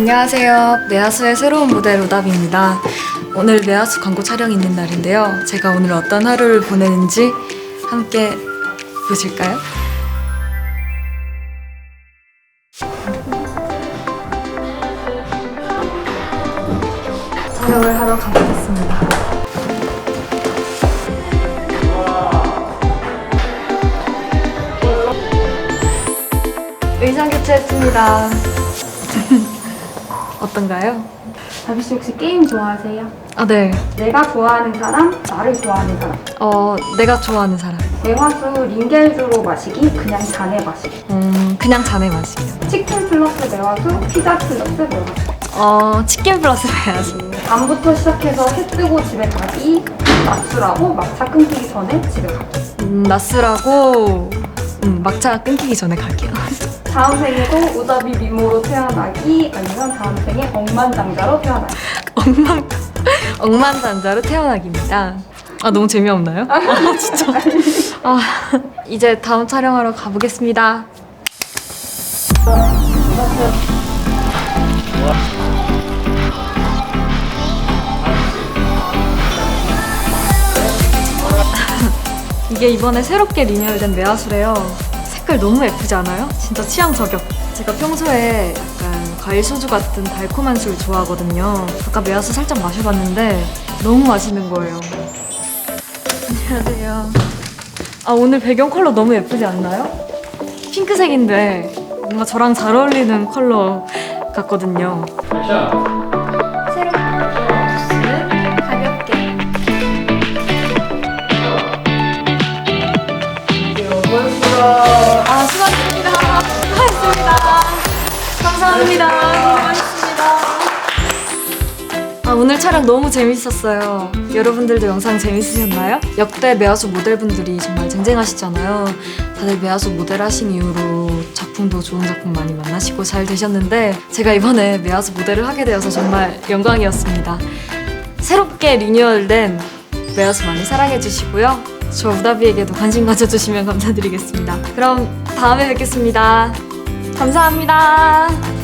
안녕하세요. 메아수의 새로운 모델 오답입니다. 오늘 메아수 광고 촬영이 있는 날인데요. 제가 오늘 어떤 하루를 보내는지 함께 보실까요? 촬영을 하러 가보겠습니다. 의상 교체했습니다. 어떤가요? 다비 씨 혹시 게임 좋아하세요? 아, 네. 내가 좋아하는 사람, 나를 좋아하는 사람. 어, 내가 좋아하는 사람. 매화수 링겔즈로 마시기, 그냥 잔에 마시기. 음, 그냥 잔에 마시면. 치킨 플러스 매화수, 피자 플러스 매화수. 어, 치킨 플러스 해야지. 밤부터 시작해서 해 뜨고 집에 가기, 낮술하고 막차 끊기기 전에 집에 가기. 음, 낮술하고 음, 막차 끊기기 전에 갈게요. 다음 생에도 우다비 미모로 태어나기, 아니면 다음 생에 억만장자로 태어나기. 억만 억만장자로 태어나기입니다. 아 너무 재미없나요? 아 진짜. 아 이제 다음 촬영하러 가보겠습니다. 이게 이번에 새롭게 리뉴얼된 메아수래요. 색깔 너무 예쁘지 않아요? 진짜 취향 저격. 제가 평소에 약간 과일 소주 같은 달콤한 술 좋아하거든요. 아까 메아수 살짝 마셔봤는데 너무 맛있는 거예요. 안녕하세요. 아 오늘 배경 컬러 너무 예쁘지 않나요? 핑크색인데 뭔가 저랑 잘 어울리는 컬러 같거든요. 감사합니다. 아, 오늘 촬영 너무 재밌었어요. 여러분들도 영상 재밌으셨나요? 역대 메아수 모델분들이 정말 쟁쟁하시잖아요. 다들 메아수 모델 하신 이후로 작품도 좋은 작품 많이 만나시고 잘 되셨는데 제가 이번에 메아수 모델을 하게 되어서 정말 영광이었습니다. 새롭게 리뉴얼된 메아수 많이 사랑해 주시고요. 저 우다비에게도 관심 가져주시면 감사드리겠습니다. 그럼 다음에 뵙겠습니다. 감사합니다.